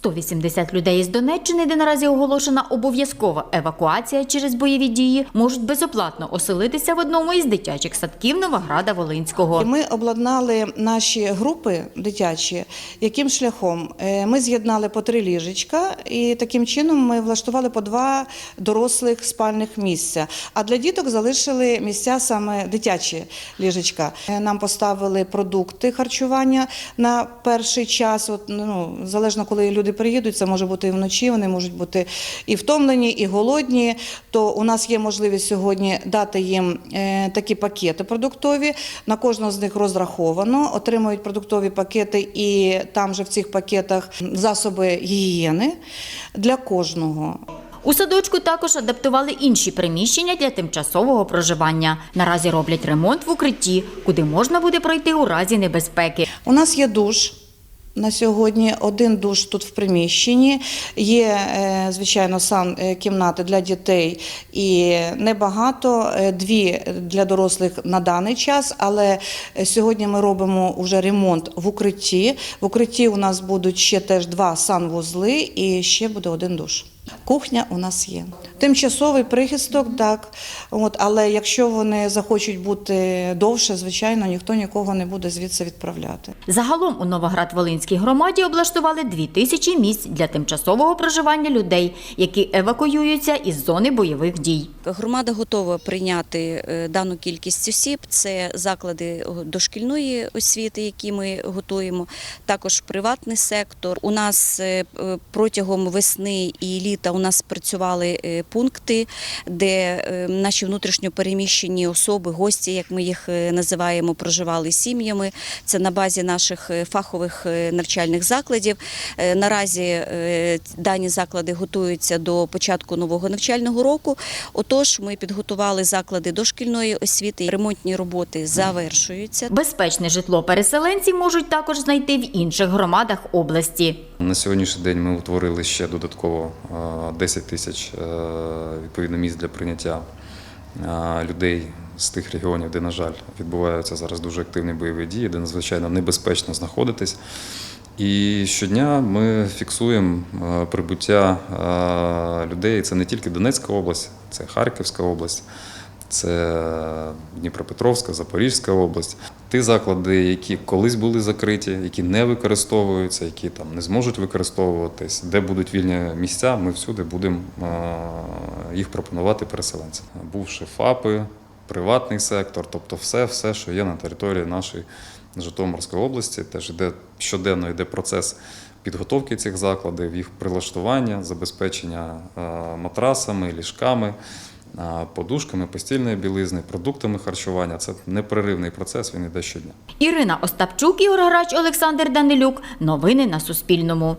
180 людей із Донеччини, де наразі оголошена обов'язкова евакуація через бойові дії, можуть безоплатно оселитися в одному із дитячих садків Новограда Волинського. Ми обладнали наші групи дитячі. Яким шляхом? Е, Ми з'єднали по три ліжечка, і таким чином ми влаштували по два дорослих спальних місця. А для діток залишили місця саме дитячі ліжечка. Е, Нам поставили продукти харчування на перший час. От, ну, залежно, коли люди приїдуть, це може бути і вночі, вони можуть бути і втомлені, і голодні. То у нас є можливість сьогодні дати їм е, такі пакети продуктові. На кожного з них розраховано, отримують продуктові пакети, і там же в цих пакетах засоби гігієни для кожного. У садочку також адаптували інші приміщення для тимчасового проживання. Наразі роблять ремонт в укритті, куди можна буде пройти у разі небезпеки. У нас є душ. На сьогодні один душ тут в приміщенні. Є, е, звичайно, сан е, кімнати для дітей і небагато, е, дві для дорослих на даний час. Але сьогодні ми робимо вже ремонт в укритті. В укритті у нас будуть ще теж два санвузли і ще буде один душ. Кухня у нас є. Тимчасовий прихисток, так. От, але якщо вони захочуть бути довше, звичайно, ніхто нікого не буде звідси відправляти. Загалом у Новоград-Волинській громаді облаштували дві тисячі місць для тимчасового проживання людей, які евакуюються із зони бойових дій. Громада готова прийняти е, дану кількість осіб. Це заклади дошкільної освіти, які ми готуємо, також приватний сектор. У нас е, е, протягом весни і літа у нас працювали е, пункти, де е, наші внутрішньопереміщені особи, гості, як ми їх е, називаємо, проживали сім'ями. Це на базі наших фахових навчальних закладів. Наразі дані заклади готуються до початку нового навчального року. Отож, ми підготували заклади дошкільної освіти. Ремонтні роботи завершуються. Безпечне житло переселенці можуть також знайти в інших громадах області. На сьогоднішній день ми утворили ще додатково е, 10 тисяч е, відповідно місць для прийняття е, людей з тих регіонів, де, на жаль, відбуваються зараз дуже активні бойові дії, де надзвичайно небезпечно знаходитись. І щодня ми фіксуємо е, прибуття е, людей. Це не тільки Донецька область, це Харківська область, це Дніпропетровська, Запорізька область. Ті заклади, які колись були закриті, які не використовуються, які там не зможуть використовуватись, де будуть вільні місця, ми всюди будемо їх пропонувати переселенцям. Бувши ФАПи, приватний сектор, тобто все, все, що є на території нашої Житомирської області, теж йде щоденно йде процес підготовки цих закладів, їх прилаштування, забезпечення матрасами, ліжками, подушками, постільної білизни, продуктами харчування. Це непреривний процес, він іде щодня. Ірина Остапчук, Ігор Грач, Олександр Данилюк. Новини на Суспільному.